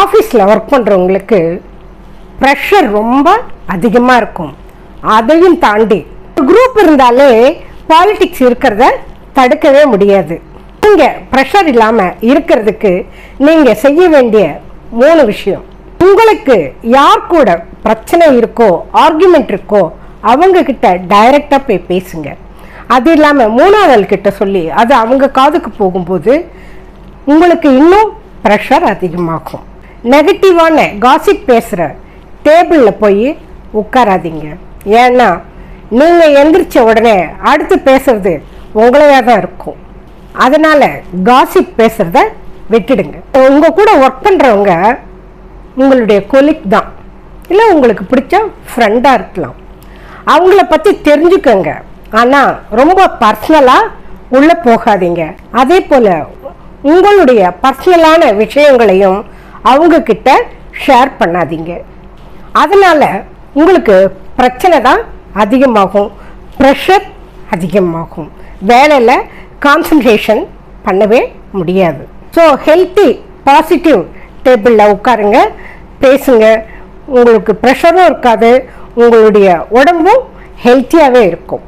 ஆஃபீஸில் ஒர்க் பண்ணுறவங்களுக்கு ப்ரெஷர் ரொம்ப அதிகமாக இருக்கும். அதையும் தாண்டி குரூப் இருந்தாலே பாலிடிக்ஸ் இருக்கிறத தடுக்கவே முடியாது. நீங்கள் ப்ரெஷர் இல்லாமல் இருக்கிறதுக்கு நீங்கள் செய்ய வேண்டிய மூணு விஷயம். உங்களுக்கு யார் கூட பிரச்சனை இருக்கோ ஆர்குமெண்ட் இருக்கோ அவங்கக்கிட்ட டைரக்டாக போய் பேசுங்க. அது இல்லாமல் மூணாவது கிட்ட சொல்லி அது அவங்க காதுக்கு போகும்போது உங்களுக்கு இன்னும் ப்ரெஷர் அதிகமாகும். நெகட்டிவான காசிப் பேசுகிற டேபிளில் போய் உட்காராதீங்க. ஏன்னா நீங்கள் எந்திரிச்ச உடனே அடுத்து பேசுறது உங்களையாக தான் இருக்கும். அதனால் காசிப் பேசுகிறத விட்டுடுங்க. உங்கள் கூட ஒர்க் பண்ணுறவங்க உங்களுடைய கொலிக் தான். இல்லை உங்களுக்கு பிடிச்ச ஃப்ரெண்டாக இருக்கலாம். அவங்கள பற்றி தெரிஞ்சுக்கோங்க. ஆனால் ரொம்ப பர்சனலாக உள்ளே போகாதீங்க. அதே போல் உங்களுடைய பர்சனலான விஷயங்களையும் அவங்கக்கிட்ட ஷேர் பண்ணாதீங்க. அதனால் உங்களுக்கு பிரச்சனை தான் அதிகமாகும். ப்ரெஷர் அதிகமாகும். வேலையில் கான்சன்ட்ரேஷன் பண்ணவே முடியாது. ஸோ ஹெல்த்தி பாசிட்டிவ் டேபிளில் உட்காருங்க. பேசுங்க. உங்களுக்கு ப்ரெஷரும் இருக்காது. உங்களுடைய உடம்பும் ஹெல்த்தியாகவே இருக்கும்.